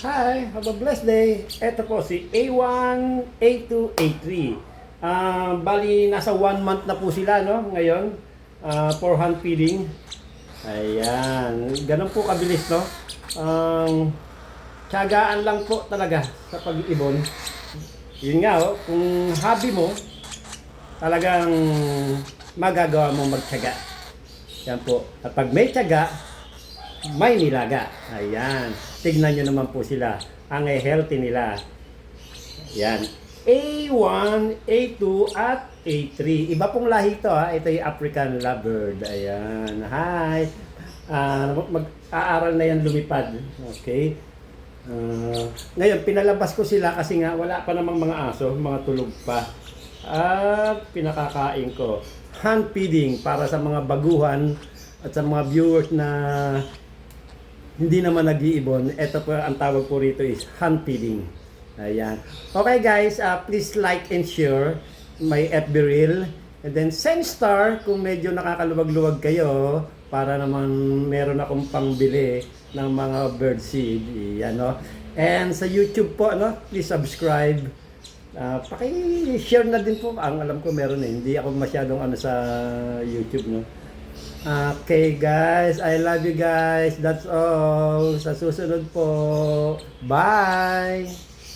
Hi, have a blessed day. Ito po si A1, A2, A3. Ah, bali, nasa one month na po sila, no? Ngayon, ah, for hand feeding. Ayan, ganun po kabilis, no? Um, tiyagaan lang po talaga sa pag-ibon. Yun nga, oh, kung hobby mo, talagang magagawa mo magtiyaga. Yan po. At pag may tiyaga, may nilaga. Ayan. Tignan nyo naman po sila. Ang healthy nila. Yan. A1, A2, at A3. Iba pong lahi ito ha. Ito yung African lovebird. Ayan. Hi. Ah, mag-aaral na yan lumipad. Okay. Ah, ngayon, pinalabas ko sila kasi nga wala pa namang mga aso, mga tulog pa. At pinakakain ko. Hand feeding para sa mga baguhan at sa mga viewers na hindi naman nag-iibon. Ito po ang tawag po rito is hand feeding. Ayan. Okay guys, uh, please like and share my FB reel. And then send star kung medyo nakakaluwag-luwag kayo para naman meron akong pangbili ng mga bird seed. Yan, no? And sa YouTube po, no? please subscribe. Uh, paki-share na din po. Ang alam ko meron eh. Hindi ako masyadong ano sa YouTube, no? Okay guys, I love you guys. That's all. Sa susunod po. Bye!